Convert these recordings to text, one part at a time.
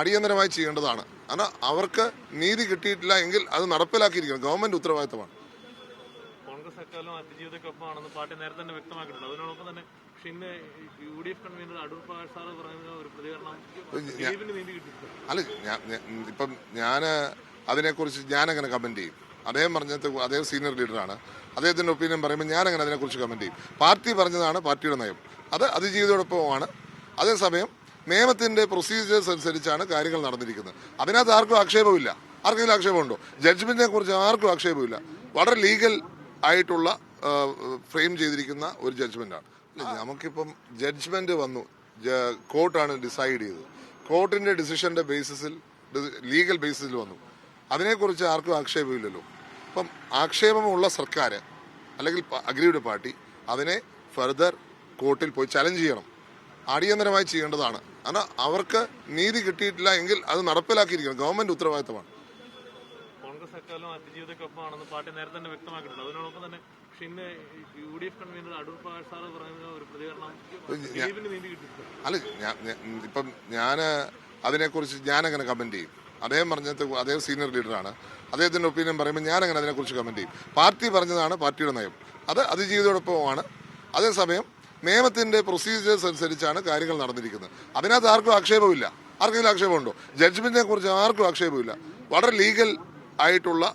അടിയന്തരമായി ചെയ്യേണ്ടതാണ്. കാരണം അവർക്ക് നീതി കിട്ടിയിട്ടില്ല എങ്കിൽ അത് നടപ്പിലാക്കിയിരിക്കണം. ഗവൺമെന്റ് ഉത്തരവാദിത്തമാണ്. കോൺഗ്രസ് അതിജീവിതക്കൊപ്പമാണെന്ന് പാർട്ടി നേരത്തെ തന്നെ വ്യക്തമാക്കിയിട്ടുണ്ട്. അതിനോടൊപ്പം തന്നെ പക്ഷെ ഇന്ന് U D F convener Adoor Prakash sir ഒരു പ്രതികരണം നീതി കിട്ടിയിട്ടുണ്ട്. അല്ല ഇപ്പം ഞാൻ അതിനെക്കുറിച്ച് ഞാനങ്ങനെ കമന്റ് ചെയ്യും. അദ്ദേഹം പറഞ്ഞത് അദ്ദേഹം സീനിയർ ലീഡറാണ് അദ്ദേഹത്തിന്റെ ഒപ്പീനിയൻ പറയുമ്പോൾ ഞാനങ്ങനെ അതിനെക്കുറിച്ച് കമന്റ് ചെയ്യും. പാർട്ടി പറഞ്ഞതാണ് പാർട്ടിയുടെ നയം. അത് അതിജീവിതയോടൊപ്പമാണ്. അതേസമയം നിയമത്തിന്റെ പ്രൊസീജിയേഴ്സ് അനുസരിച്ചാണ് കാര്യങ്ങൾ നടന്നിരിക്കുന്നത്. അതിനകത്ത് ആർക്കും ആക്ഷേപമില്ല. ആർക്കെങ്കിലും ആക്ഷേപമുണ്ടോ? ജഡ്ജ്മെന്റിനെ കുറിച്ച് ആർക്കും ആക്ഷേപമില്ല. വളരെ ലീഗൽ ആയിട്ടുള്ള ഫ്രെയിം ചെയ്തിരിക്കുന്ന ഒരു ജഡ്ജ്മെന്റാണ് നമുക്കിപ്പം ജഡ്ജ്മെന്റ് വന്നു. കോർട്ടാണ് ഡിസൈഡ് ചെയ്തത്. കോർട്ടിന്റെ ഡിസിഷന്റെ ബേസിസിൽ ലീഗൽ ബേസിസിൽ വന്നു. അതിനെക്കുറിച്ച് ആർക്കും ആക്ഷേപമില്ലല്ലോ. അപ്പം ആക്ഷേപമുള്ള സർക്കാർ അല്ലെങ്കിൽ അഗ്രീഡ് പാർട്ടി അതിനെ ഫർദർ കോർട്ടിൽ പോയി ചലഞ്ച് ചെയ്യണം. അടിയന്തരമായി ചെയ്യേണ്ടതാണ്. കാരണം അവർക്ക് നീതി കിട്ടിയിട്ടില്ല എങ്കിൽ അത് നടപ്പിലാക്കിയിരിക്കണം. ഗവൺമെന്റ് ഉത്തരവാദിത്തമാണ്. കോൺഗ്രസ് അതിജീവിതക്കൊപ്പമാണെന്ന് പാർട്ടി നേരത്തെ തന്നെ വ്യക്തമാക്കിയിട്ടുണ്ട്. അതിനോടൊപ്പം തന്നെ അല്ല ഇപ്പം ഞാൻ അതിനെക്കുറിച്ച് ഞാനങ്ങനെ കമന്റ് ചെയ്യും. അദ്ദേഹം പറഞ്ഞത് അദ്ദേഹം സീനിയർ ലീഡറാണ്. അദ്ദേഹത്തിന്റെ ഒപ്പീനിയൻ പറയുമ്പോൾ ഞാനങ്ങനെ അതിനെക്കുറിച്ച് കമന്റ് ചെയ്യും. പാർട്ടി പറഞ്ഞതാണ് പാർട്ടിയുടെ നയം. അത് അതിജീവിതോടൊപ്പമാണ് അതേസമയം നിയമത്തിന്റെ പ്രൊസീജിയേഴ്സ് അനുസരിച്ചാണ് കാര്യങ്ങൾ നടന്നിരിക്കുന്നത്. അതിനകത്ത് ആർക്കും ആക്ഷേപമില്ല. ആർക്കെങ്കിലും ആക്ഷേപമുണ്ടോ? ജഡ്ജ്മെന്റിനെ കുറിച്ച് ആർക്കും ആക്ഷേപമില്ല. വളരെ ലീഗൽ ആയിട്ടുള്ള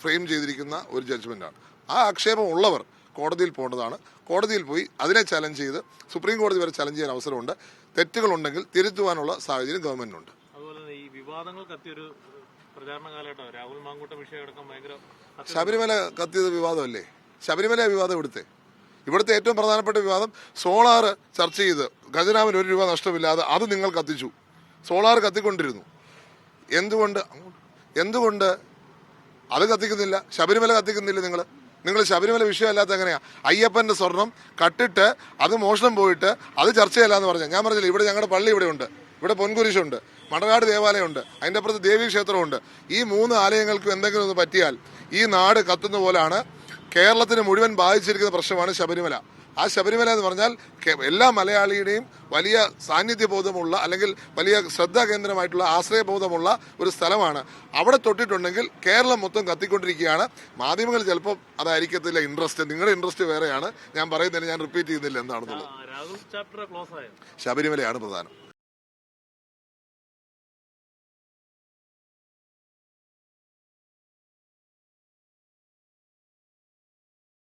ഫ്രെയിം ചെയ്തിരിക്കുന്ന ഒരു ജഡ്ജ്മെന്റാണ് ആ ആക്ഷേപം ഉള്ളവർ കോടതിയിൽ പോകേണ്ടതാണ്. കോടതിയിൽ പോയി അതിനെ ചലഞ്ച് ചെയ്ത് സുപ്രീം കോടതി വരെ ചലഞ്ച് ചെയ്യാൻ അവസരമുണ്ട്. തെറ്റുകൾ ഉണ്ടെങ്കിൽ തിരുത്തുവാനുള്ള സാഹചര്യം ഗവൺമെന്റിനുണ്ട്. വിവാദങ്ങൾ കത്തിയൊരു പ്രചാരണ കാലഘട്ടം. രാഹുൽ മാങ്കൂട്ട വിഷയം അടക്കം ഭയങ്കര കത്തി- ശബരിമല കത്തിയത് വിവാദമല്ലേ? ശബരിമല വിവാദം ഇവിടുത്തെ? ഇവിടുത്തെ ഏറ്റവും പ്രധാനപ്പെട്ട വിവാദം സോളാർ ചർച്ച ചെയ്ത് ഖജനാവിന് ഒരു രൂപ നഷ്ടമില്ലാതെ അത് നിങ്ങൾ കത്തിച്ചു. സോളാർ കത്തിക്കൊണ്ടിരുന്നു. എന്തുകൊണ്ട്? എന്തുകൊണ്ട്? അത് കത്തിക്കുന്നില്ല. ശബരിമല കത്തിക്കുന്നില്ല നിങ്ങൾ നിങ്ങൾ ശബരിമല വിഷയമല്ലാത്ത എങ്ങനെയാ? അയ്യപ്പന്റെ സ്വർണം കട്ടിട്ട് അത് മോഷണം പോയിട്ട് അത് ചർച്ചയല്ല എന്ന് പറഞ്ഞു. ഞാൻ പറഞ്ഞില്ല ഇവിടെ ഞങ്ങളുടെ പള്ളി ഇവിടെ ഉണ്ട് ഇവിടെ പൊൻകുരിശുണ്ട്. മണനാട് ദേവാലയമുണ്ട്. അതിന്റെ അപ്പുറത്ത് ദേവീ ക്ഷേത്രമുണ്ട് ഈ മൂന്ന് ആലയങ്ങൾക്കും എന്തെങ്കിലും ഒന്ന് പറ്റിയാൽ ഈ നാട് കത്തുന്ന പോലാണ് കേരളത്തിന് മുഴുവൻ ബാധിച്ചിരിക്കുന്ന പ്രശ്നമാണ് ശബരിമല. ആ ശബരിമല എന്ന് പറഞ്ഞാൽ എല്ലാ മലയാളിയുടെയും വലിയ സാന്നിധ്യബോധമുള്ള അല്ലെങ്കിൽ വലിയ ശ്രദ്ധാ കേന്ദ്രമായിട്ടുള്ള ആശ്രയബോധമുള്ള ഒരു സ്ഥലമാണ്. അവിടെ തൊട്ടിട്ടുണ്ടെങ്കിൽ കേരളം മൊത്തം കത്തിക്കൊണ്ടിരിക്കുകയാണ്. മാധ്യമങ്ങൾ ചിലപ്പോൾ അതായിരിക്കത്തില്ല ഇൻട്രസ്റ്റ് നിങ്ങളുടെ ഇൻട്രസ്റ്റ് വേറെയാണ്. ഞാൻ പറയുന്നതിന് ഞാൻ റിപ്പീറ്റ് ചെയ്യുന്നില്ല എന്താണെന്നുള്ളത്. ശബരിമലയാണ് പ്രധാനം.